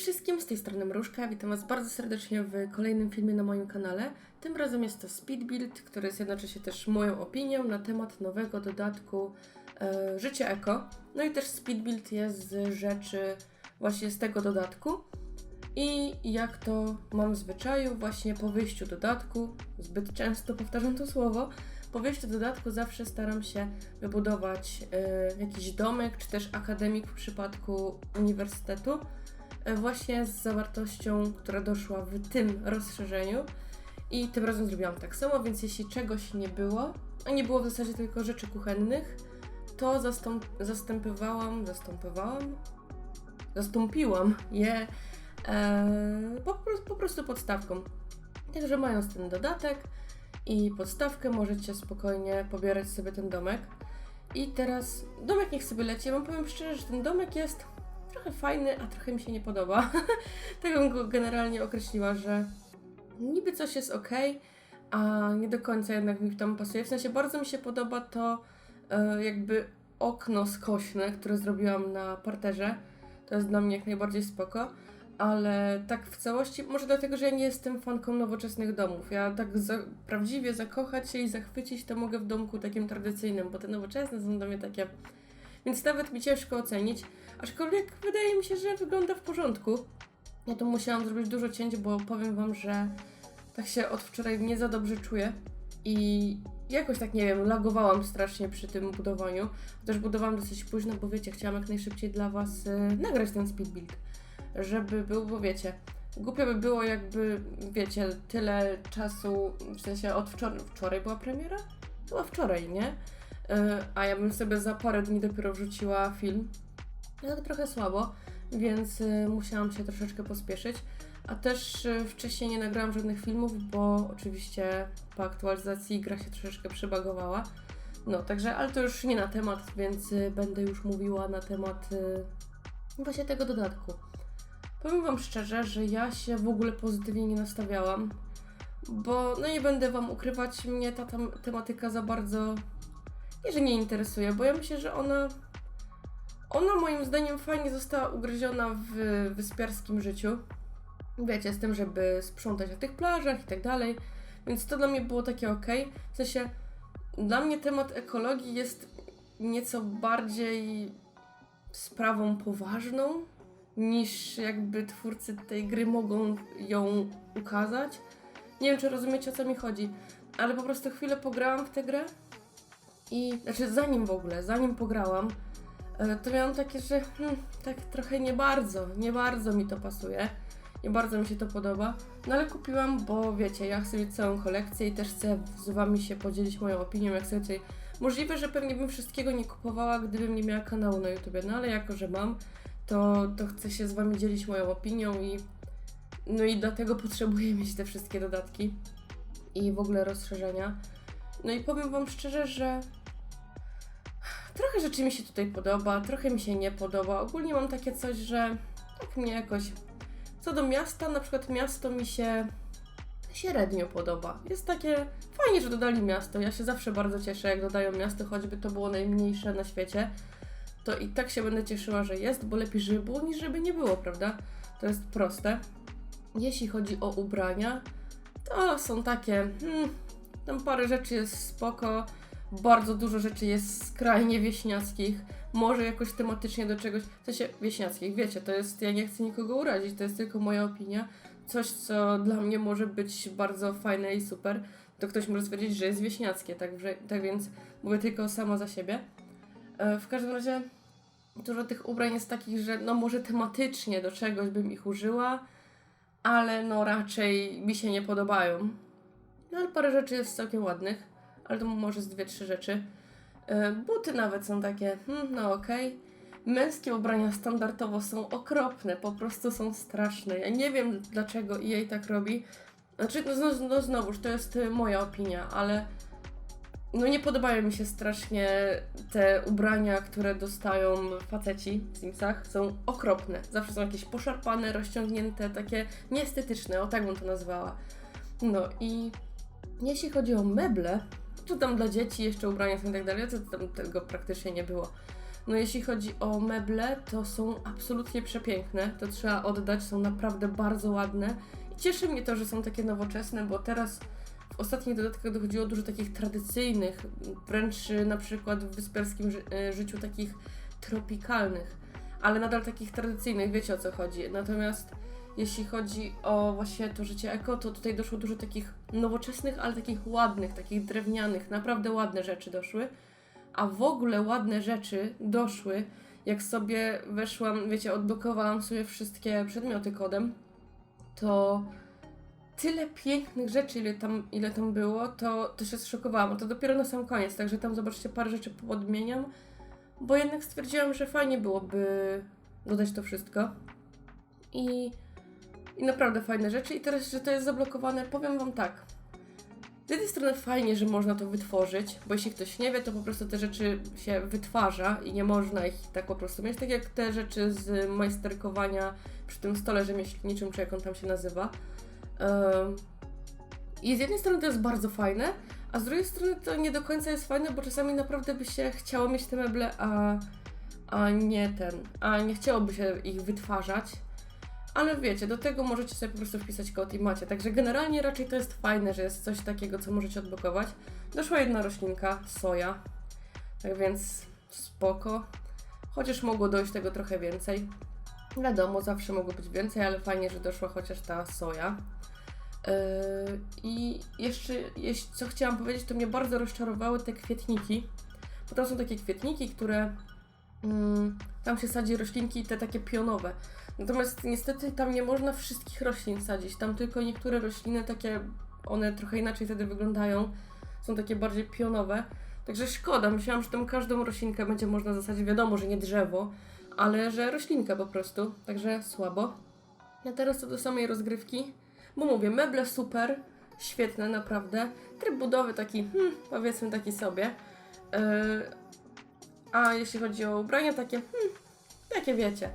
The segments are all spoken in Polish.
wszystkim, z tej strony Mruszka. Witam Was bardzo serdecznie w kolejnym filmie na moim kanale. Tym razem jest to Speed Build, który jest jednocześnie też moją opinią na temat nowego dodatku e, Życie Eko. No i też Speed Build jest z rzeczy właśnie z tego dodatku. I jak to mam w zwyczaju, właśnie po wyjściu dodatku, zbyt często powtarzam to słowo, po wyjściu dodatku zawsze staram się wybudować e, jakiś domek, czy też akademik w przypadku uniwersytetu, właśnie z zawartością, która doszła w tym rozszerzeniu. I tym razem zrobiłam tak samo, więc jeśli czegoś nie było, a nie było w zasadzie tylko rzeczy kuchennych, to zastąp zastępowałam, zastąpiłam je e, po, po prostu podstawką. Także mając ten dodatek i podstawkę, możecie spokojnie pobierać sobie ten domek. I teraz domek niech sobie leci. Ja wam powiem szczerze, że ten domek jest trochę fajny, a trochę mi się nie podoba. tak bym go generalnie określiła, że niby coś jest ok, a nie do końca jednak mi tam pasuje. W sensie bardzo mi się podoba to e, jakby okno skośne, które zrobiłam na parterze. To jest dla mnie jak najbardziej spoko. Ale tak w całości, może dlatego, że ja nie jestem fanką nowoczesnych domów. Ja tak za, prawdziwie zakochać się i zachwycić to mogę w domku takim tradycyjnym, bo te nowoczesne są dla mnie takie. Więc nawet mi ciężko ocenić. Aczkolwiek wydaje mi się, że wygląda w porządku. Ja tu musiałam zrobić dużo cięć, bo powiem Wam, że tak się od wczoraj nie za dobrze czuję. I jakoś tak, nie wiem, lagowałam strasznie przy tym budowaniu. Też budowałam dosyć późno, bo wiecie, chciałam jak najszybciej dla Was y, nagrać ten speed build. Żeby był, bo wiecie, głupio by było jakby, wiecie, tyle czasu, w sensie od wczoraj była premiera? Była wczoraj, nie? Y, a ja bym sobie za parę dni dopiero wrzuciła film. No tak trochę słabo, więc y, musiałam się troszeczkę pospieszyć. A też y, wcześniej nie nagrałam żadnych filmów, bo oczywiście po aktualizacji gra się troszeczkę przebagowała. No, także, ale to już nie na temat, więc y, będę już mówiła na temat właśnie tego dodatku. Powiem Wam szczerze, że ja się w ogóle pozytywnie nie nastawiałam, bo no nie będę Wam ukrywać, mnie ta tematyka za bardzo nie, że nie interesuje, bo ja myślę, że ona ona moim zdaniem fajnie została ugryziona w wyspiarskim życiu. Wiecie, z tym, żeby sprzątać na tych plażach i tak dalej. Więc to dla mnie było takie ok. W sensie, dla mnie temat ekologii jest nieco bardziej sprawą poważną, niż jakby twórcy tej gry mogą ją ukazać. Nie wiem, czy rozumiecie o co mi chodzi, ale po prostu chwilę pograłam w tę grę i, znaczy zanim w ogóle, zanim pograłam, e, to miałam takie, że hmm, tak trochę nie bardzo, nie bardzo mi to pasuje. Nie bardzo mi się to podoba. No ale kupiłam, bo wiecie, ja chcę mieć całą kolekcję i też chcę z wami się podzielić moją opinią, jak tutaj... Możliwe, że pewnie bym wszystkiego nie kupowała, gdybym nie miała kanału na YouTubie, no ale jako, że mam, to, to chcę się z wami dzielić moją opinią i... No i dlatego potrzebuję mieć te wszystkie dodatki i w ogóle rozszerzenia. No i powiem wam szczerze, że trochę rzeczy mi się tutaj podoba, trochę mi się nie podoba. Ogólnie mam takie coś, że tak mnie jakoś co do miasta, na przykład miasto mi się średnio podoba. Jest takie fajnie, że dodali miasto. Ja się zawsze bardzo cieszę, jak dodają miasto, choćby to było najmniejsze na świecie. To i tak się będę cieszyła, że jest, bo lepiej, żeby było, niż żeby nie było, prawda? To jest proste. Jeśli chodzi o ubrania, to są takie. Hmm, tam parę rzeczy jest spoko. Bardzo dużo rzeczy jest skrajnie wieśniackich może jakoś tematycznie do czegoś, w sensie wieśniackich, wiecie, to jest, ja nie chcę nikogo urazić, to jest tylko moja opinia, coś, co dla mnie może być bardzo fajne i super, to ktoś może stwierdzić, że jest wieśniackie, tak, że, tak więc mówię tylko samo za siebie. E, w każdym razie dużo tych ubrań jest takich, że no może tematycznie do czegoś bym ich użyła, ale no raczej mi się nie podobają. No ale parę rzeczy jest całkiem ładnych, ale to może z dwie, trzy rzeczy. E, Buty nawet są takie, hmm, no okej. Męskie ubrania standardowo są okropne, po prostu są straszne. Ja nie wiem dlaczego EA tak robi. Znaczy, no, no, no znowuż, to jest y, moja opinia, ale no nie podobają mi się strasznie te ubrania, które dostają faceci w Simsach. Są okropne. Zawsze są jakieś poszarpane, rozciągnięte, takie nieestetyczne, o tak bym to nazwała. No i jeśli chodzi o meble, tu tam dla dzieci jeszcze ubrania są i tak dalej, to tam tego praktycznie nie było. No jeśli chodzi o meble, to są absolutnie przepiękne, to trzeba oddać, są naprawdę bardzo ładne. I cieszy mnie to, że są takie nowoczesne, bo teraz w ostatnich dodatkach dochodziło dużo takich tradycyjnych, wręcz y, na przykład w wyspiarskim ży- y, życiu takich tropikalnych, ale nadal takich tradycyjnych, wiecie o co chodzi. Natomiast jeśli chodzi o właśnie to życie eko, to tutaj doszło dużo takich nowoczesnych, ale takich ładnych, takich drewnianych, naprawdę ładne rzeczy doszły. A w ogóle ładne rzeczy doszły, jak sobie weszłam, wiecie, odblokowałam sobie wszystkie przedmioty kodem, to tyle pięknych rzeczy, ile tam, ile tam było, to, to się zszokowałam. To dopiero na sam koniec, także tam zobaczcie, parę rzeczy podmieniam, bo jednak stwierdziłam, że fajnie byłoby dodać to wszystko. I, I naprawdę fajne rzeczy. I teraz, że to jest zablokowane, powiem Wam tak. Z jednej strony fajnie, że można to wytworzyć, bo jeśli ktoś nie wie, to po prostu te rzeczy się wytwarza i nie można ich tak po prostu mieć, tak jak te rzeczy z majsterkowania przy tym stole rzemieślniczym, czy jak on tam się nazywa. I z jednej strony to jest bardzo fajne, a z drugiej strony to nie do końca jest fajne, bo czasami naprawdę by się chciało mieć te meble, a, a nie ten, a nie chciałoby się ich wytwarzać. Ale wiecie, do tego możecie sobie po prostu wpisać kod i macie. Także generalnie raczej to jest fajne, że jest coś takiego, co możecie odblokować. Doszła jedna roślinka, soja. Tak więc spoko. Chociaż mogło dojść tego trochę więcej. Wiadomo, zawsze mogło być więcej, ale fajnie, że doszła chociaż ta soja. Yy, I jeszcze, co chciałam powiedzieć, to mnie bardzo rozczarowały te kwietniki. Bo tam są takie kwietniki, które mm, tam się sadzi roślinki, te takie pionowe. Natomiast niestety tam nie można wszystkich roślin sadzić. Tam tylko niektóre rośliny takie, one trochę inaczej wtedy wyglądają. Są takie bardziej pionowe. Także szkoda, myślałam, że tam każdą roślinkę będzie można zasadzić. Wiadomo, że nie drzewo, ale że roślinkę po prostu. Także słabo. Ja teraz co do samej rozgrywki. Bo mówię, meble super, świetne naprawdę. Tryb budowy taki, hmm, powiedzmy taki sobie. Yy, a jeśli chodzi o ubrania, takie, hmm, jakie wiecie.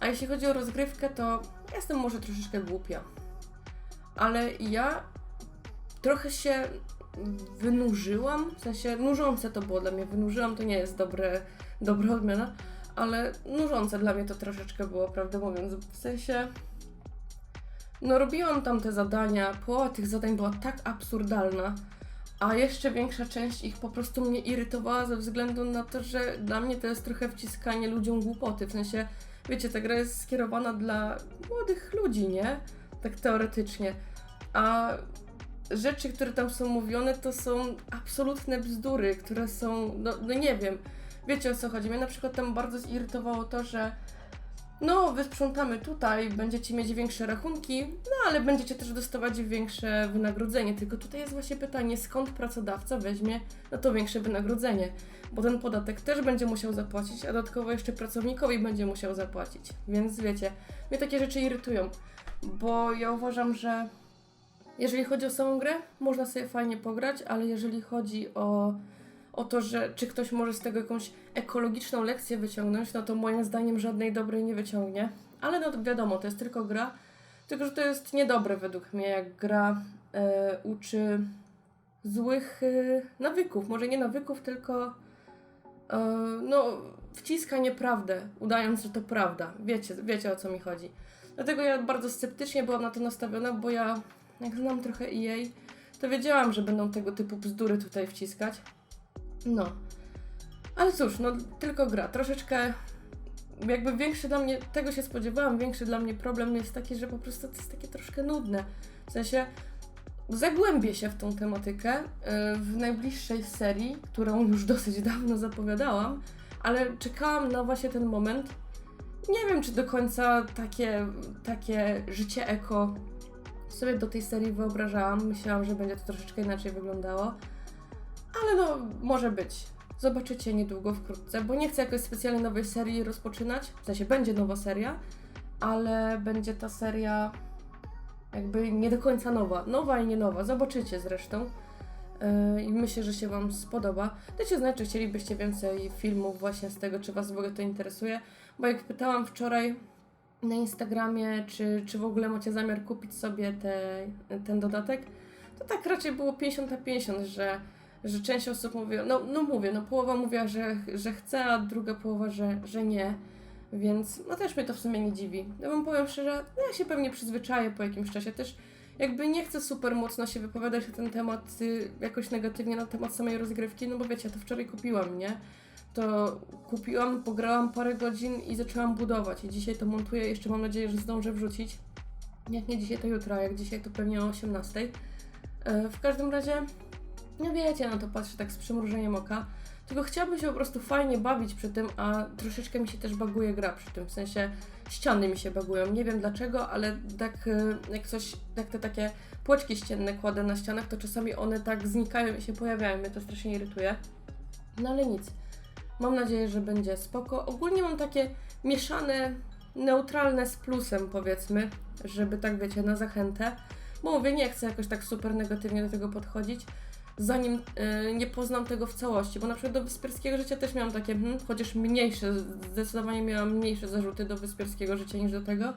A jeśli chodzi o rozgrywkę, to jestem może troszeczkę głupia. Ale ja trochę się wynurzyłam, w sensie nużące to było dla mnie. Wynurzyłam to nie jest dobre, dobra odmiana, ale nużące dla mnie to troszeczkę było, prawdę mówiąc. W sensie, no robiłam tam te zadania, połowa tych zadań była tak absurdalna, a jeszcze większa część ich po prostu mnie irytowała ze względu na to, że dla mnie to jest trochę wciskanie ludziom głupoty. W sensie, wiecie, ta gra jest skierowana dla młodych ludzi, nie? Tak teoretycznie. A rzeczy, które tam są mówione, to są absolutne bzdury, które są, no, no nie wiem. Wiecie o co chodzi? Mnie na przykład tam bardzo zirytowało to, że no, wysprzątamy tutaj, będziecie mieć większe rachunki, no ale będziecie też dostawać większe wynagrodzenie. Tylko tutaj jest właśnie pytanie, skąd pracodawca weźmie no to większe wynagrodzenie, bo ten podatek też będzie musiał zapłacić, a dodatkowo jeszcze pracownikowi będzie musiał zapłacić. Więc wiecie, mnie takie rzeczy irytują, bo ja uważam, że jeżeli chodzi o samą grę, można sobie fajnie pograć, ale jeżeli chodzi o, o to, że czy ktoś może z tego jakąś ekologiczną lekcję wyciągnąć, no to moim zdaniem żadnej dobrej nie wyciągnie. Ale no wiadomo, to jest tylko gra, tylko że to jest niedobre według mnie, jak gra e, uczy złych e, nawyków. Może nie nawyków, tylko e, no wciska nieprawdę, udając, że to prawda. Wiecie, wiecie o co mi chodzi. Dlatego ja bardzo sceptycznie byłam na to nastawiona, bo ja jak znam trochę EA, to wiedziałam, że będą tego typu bzdury tutaj wciskać. No. Ale cóż, no tylko gra. Troszeczkę jakby większy dla mnie, tego się spodziewałam, większy dla mnie problem jest taki, że po prostu to jest takie troszkę nudne. W sensie zagłębię się w tą tematykę yy, w najbliższej serii, którą już dosyć dawno zapowiadałam, ale czekałam na właśnie ten moment. Nie wiem, czy do końca takie, takie życie eko sobie do tej serii wyobrażałam. Myślałam, że będzie to troszeczkę inaczej wyglądało. Ale no, może być. Zobaczycie niedługo, wkrótce, bo nie chcę jakoś specjalnie nowej serii rozpoczynać. W sensie będzie nowa seria, ale będzie ta seria jakby nie do końca nowa. Nowa i nie nowa. Zobaczycie zresztą. Yy, I myślę, że się Wam spodoba. Dajcie znać, czy chcielibyście więcej filmów właśnie z tego, czy Was w ogóle to interesuje. Bo jak pytałam wczoraj na Instagramie, czy, czy w ogóle macie zamiar kupić sobie te, ten dodatek, to tak raczej było 50 na 50, że, że część osób mówi, no, no mówię, no połowa mówiła, że, że chce, a druga połowa, że, że nie. Więc no też mnie to w sumie nie dziwi. Ja wam powiem szczerze, no ja się pewnie przyzwyczaję po jakimś czasie. Też jakby nie chcę super mocno się wypowiadać na ten temat y, jakoś negatywnie na temat samej rozgrywki, no bo wiecie, to wczoraj kupiłam, nie? To kupiłam, pograłam parę godzin i zaczęłam budować. I dzisiaj to montuję, jeszcze mam nadzieję, że zdążę wrzucić. Jak nie dzisiaj, to jutro, jak dzisiaj, to pewnie o 18. E, W każdym razie, no wiecie, na to patrzę tak z przymrużeniem oka. Tylko chciałabym się po prostu fajnie bawić przy tym, a troszeczkę mi się też baguje gra przy tym. W sensie ściany mi się bagują. Nie wiem dlaczego, ale tak e, jak coś, jak te takie płoczki ścienne kładę na ścianach, to czasami one tak znikają i się pojawiają. Mnie to strasznie irytuje. No ale nic. Mam nadzieję, że będzie spoko. Ogólnie mam takie mieszane, neutralne z plusem powiedzmy, żeby tak wiecie, na zachętę. Bo mówię, nie chcę jakoś tak super negatywnie do tego podchodzić, zanim y, nie poznam tego w całości. Bo na przykład do wyspierskiego życia też miałam takie, hmm, chociaż mniejsze, zdecydowanie miałam mniejsze zarzuty do wyspierskiego życia niż do tego.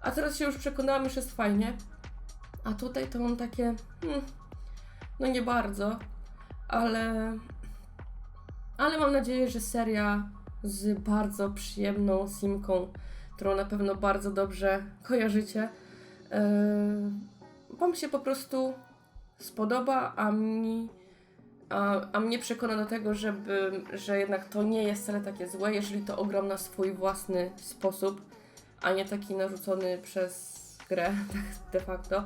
A teraz się już przekonałam, już jest fajnie. A tutaj to mam takie, hmm, no nie bardzo, ale ale mam nadzieję, że seria z bardzo przyjemną Simką, którą na pewno bardzo dobrze kojarzycie, yy, Wam się po prostu spodoba, a mi. A, a mnie przekona do tego, żeby, że jednak to nie jest wcale takie złe, jeżeli to ogram na swój własny sposób, a nie taki narzucony przez grę, tak de facto.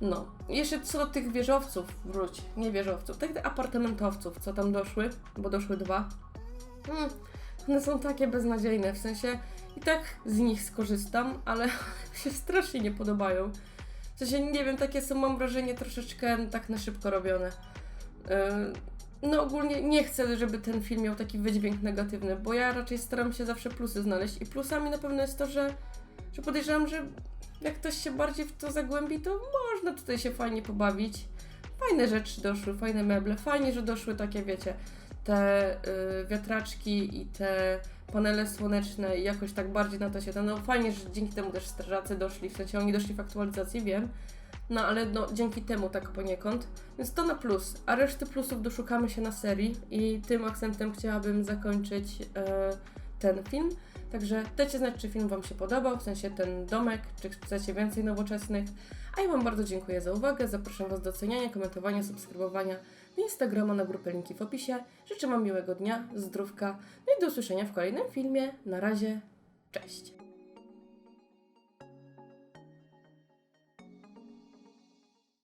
No, jeszcze co do tych wieżowców, wróć, nie wieżowców, tych apartamentowców, co tam doszły, bo doszły dwa. Mm, one są takie beznadziejne, w sensie i tak z nich skorzystam, ale się strasznie nie podobają. W sensie, nie wiem, takie są, mam wrażenie, troszeczkę tak na szybko robione. Yy, no ogólnie nie chcę, żeby ten film miał taki wydźwięk negatywny, bo ja raczej staram się zawsze plusy znaleźć i plusami na pewno jest to, że, że podejrzewam, że jak ktoś się bardziej w to zagłębi, to można tutaj się fajnie pobawić. Fajne rzeczy doszły, fajne meble, fajnie, że doszły takie, wiecie, te y, wiatraczki i te panele słoneczne i jakoś tak bardziej na to się no fajnie, że dzięki temu też strażacy doszli, w sensie oni doszli w aktualizacji, wiem, no ale no dzięki temu tak poniekąd, więc to na plus, a reszty plusów doszukamy się na serii i tym akcentem chciałabym zakończyć e, ten film. Także dajcie znać, czy film Wam się podobał, w sensie ten domek, czy chcecie więcej nowoczesnych. A ja Wam bardzo dziękuję za uwagę. Zapraszam Was do oceniania, komentowania, subskrybowania na Instagrama, na grupę linki w opisie. Życzę Wam miłego dnia, zdrówka, no i do usłyszenia w kolejnym filmie. Na razie, cześć!